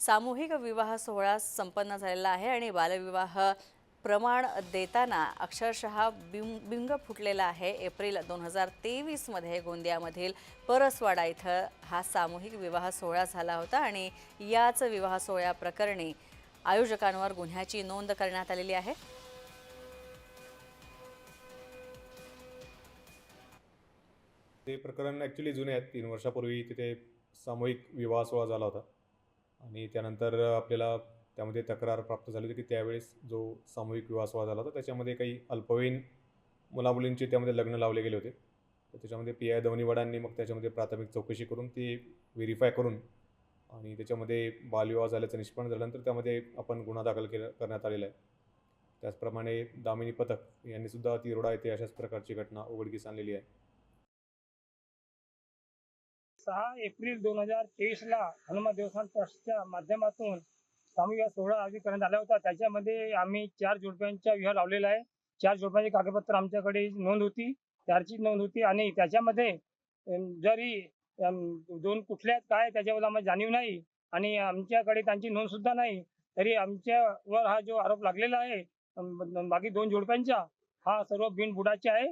सामूहिक विवाह सोहळा संपन्न झालेला आहे आणि बालविवाह प्रमाण देताना अक्षरशः बिं बिंग फुटलेला आहे. एप्रिल दोन हजार तेवीसमध्ये गोंदियामधील परसवाडा इथं हा सामूहिक विवाह सोहळा झाला होता आणि याच विवाह सोहळ्याप्रकरणी आयोजकांवर गुन्ह्याची नोंद करण्यात आलेली आहे. ते प्रकरण ॲक्च्युली जुने आहेत. तीन वर्षापूर्वी तिथे सामूहिक विवाह सोहळा झाला होता. आणि त्यानंतर आपल्याला त्यामध्ये तक्रार प्राप्त झाली होती की त्यावेळेस जो सामूहिक विवाह सोहळा झाला होता त्याच्यामध्ये काही अल्पवयीन मुलामुलींचे त्यामध्ये लग्न लावले गेले होते. तर त्याच्यामध्ये पी आय दवनीवाडांनी मग त्याच्यामध्ये प्राथमिक चौकशी करून ती व्हेरीफाय करून आणि त्याच्यामध्ये बालविवाह झाल्याचं निष्पन्न झाल्यानंतर त्यामध्ये आपण गुन्हा दाखल केला करण्यात आलेला आहे. त्याचप्रमाणे दामिनी पथक यांनीसुद्धा तिरोडा येथे अशाच प्रकारची घटना उघडकीस आणलेली आहे. सहा एप्रिल दोन हजार तेवीस ला हनुमान देवस्थान ट्रस्टच्या माध्यमातून सामूहिक सोहळा आयोजित करण्यात आला होता. त्याच्यामध्ये आम्ही चार जोडप्यांचा विवाह लावलेला आहे. चार जोडप्यांचे कागदपत्र आमच्याकडे नोंद होती. चारची नोंद होती आणि त्याच्यामध्ये जरी दोन कुठल्या आहेत काय त्याच्याबद्दल आम्हाला जाणीव नाही आणि आमच्याकडे त्यांची नोंद सुद्धा नाही. तरी आमच्यावर हा जो आरोप लागलेला आहे बाकी दोन जोडप्यांचा हा सर्व बिनबुडाचे आहे.